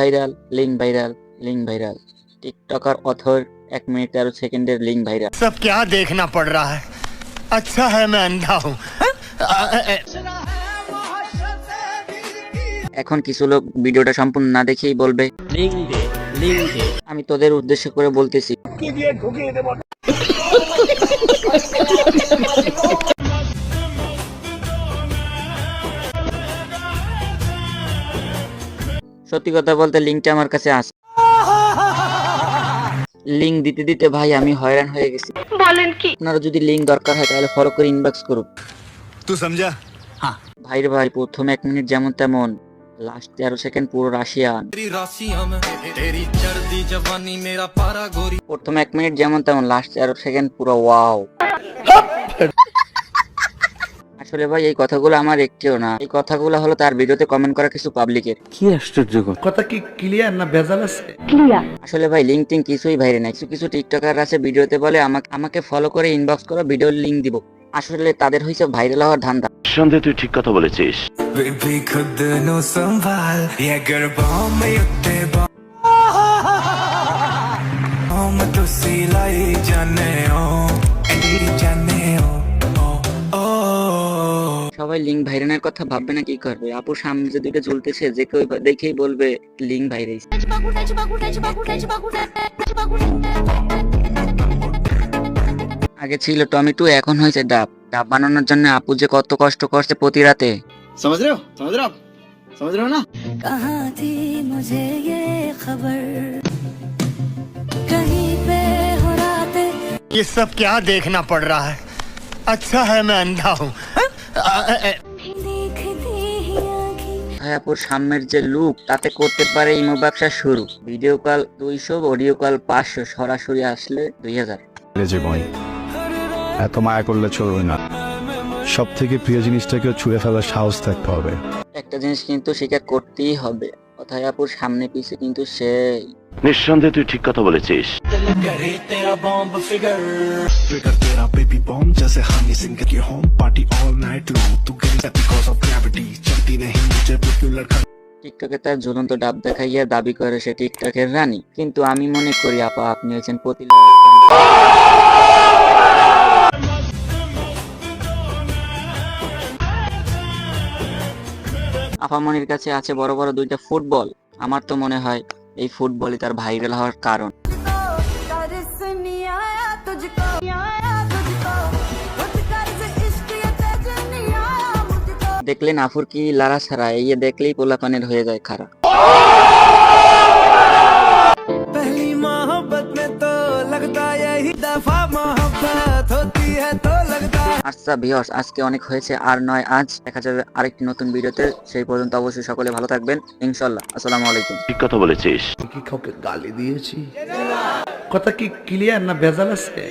viral link viral link viral TikToker author এক minute তেরো সেকেন্ডের লিঙ্ক ভাইরাল सब क्या देखना पड़ रहा है अच्छा है मैं अंधा हूँ এখন কিছু লোক ভিডিওটা সম্পূর্ণ না দেখেই বলবে আমি তোদের উদ্দেশ্য করে বলতেছি সত্যি কথা বলতে লিঙ্কটা আমার কাছে আছে লিঙ্ক দিতে দিতে ভাই আমি হয়রান হয়ে গেছি। বলেন কি? আপনারা যদি লিঙ্ক দরকার হয় তাহলে ফলো করে ইনবক্স করুন। তুই সমঝা হ্যাঁ। ভাই ভাই প্রথম এক মিনিট যেমন তেমন। লাস্ট তেরো সেকেন্ড পুরো রাশিয়ান। প্রথম এক মিনিট যেমন তেমন লাস্ট তেরো সেকেন্ড পুরো ওয়াও হ্যাঁ, আসলে ভাই এই কথাগুলো আমার একটিও না এই কথাগুলো হলো তার ভিডিওতে কমেন্ট করা কিছু পাবলিকের কথা কি ক্লিয়ার না ভেজাল আছে ক্লিয়ার আসলে ভাই লিঙ্ক টিঙ্ক কিছুই বাইরে নাই কিছু কিছু টিকটকার আছে ভিডিওতে বলে আমাকে আমাকে ফলো করে ইনবক্স করো ভিডিওর লিঙ্ক দিব আসলে তাদের হয়েছে ভাইরাল হওয়ার ধান্দা সন্দেহে তুই ঠিক কথা বলেছিস बेबी खुद नु संभाल ये गरबां में उत्ते बॉम तो सिलाई जाने ओ ए जाने ओ ओ ओ সবাই লিঙ্ক ভাইরানের কথা ভাববে না কি করবে আপু সামনে যে দুইটা ঝুলতেছে যে কেউ দেখেই বলবে লিঙ্ক ভাইরাইস আগে ছিল টমেটো এখন হয়েছে ডাব ডাব বানানোর জন্য আপু যে কত কষ্ট করছে প্রতি রাতে समझ रहे हो समझ रहे हो आप समझ रहे हो ना कहाँ थी मुझे ये खबर कहीं पे हो रातें ये सब क्या देखना पड़ रहा है अच्छा है मैं अंधा हूँ ভায়াপুর সামনের যে লুক তাতে করতে পারে ইমো ব্যবসা শুরু। ভিডিও কল দুইশো অডিও কল পাঁচশো সরাসরি আসলে দুই হাজার। এত মায়া করলে চলবে না। সব থেকে প্রিয় জিনিসটাকে ছুঁড়ে ফেলার সাহস থাকতে হবে। একটা জিনিস কিন্তু স্বীকার করতেই হবে। কথায় আপুর সামনে পিছে কিন্তু সেই। নিঃসন্দেহে তুই ঠিক কথা বলেছিস। টিকটকে তার ঝুলন্ত ডাব দেখাইয়া দাবি করে সে টিকটকের রানী। কিন্তু আমি মনে করি আপা আপনি হয়েছেন আপা মনির কাছে আছে বড় বড় দুইটা ফুটবল। আমার তো মনে হয় এই ফুটবলই তার ভাইরাল হওয়ার কারণ। দেখলেন আফুর কি লারা সারা এই দেখলেই পোলাপানের হয়ে যায় খারাপ। আচ্ছা বিয়স আজকে অনেক হয়েছে আর নয় আজ। দেখা যাবে আরেকটি নতুন ভিডিওতে। সেই পর্যন্ত অবশ্যই সকলে ভালো থাকবেন। ইনশাল্লাহ। আসসালামু আলাইকুম। ঠিক কথা বলেছিস। কি কাউকে গালি দিয়েছি? কথা কি ক্লিয়ার না ভেজাল আছে?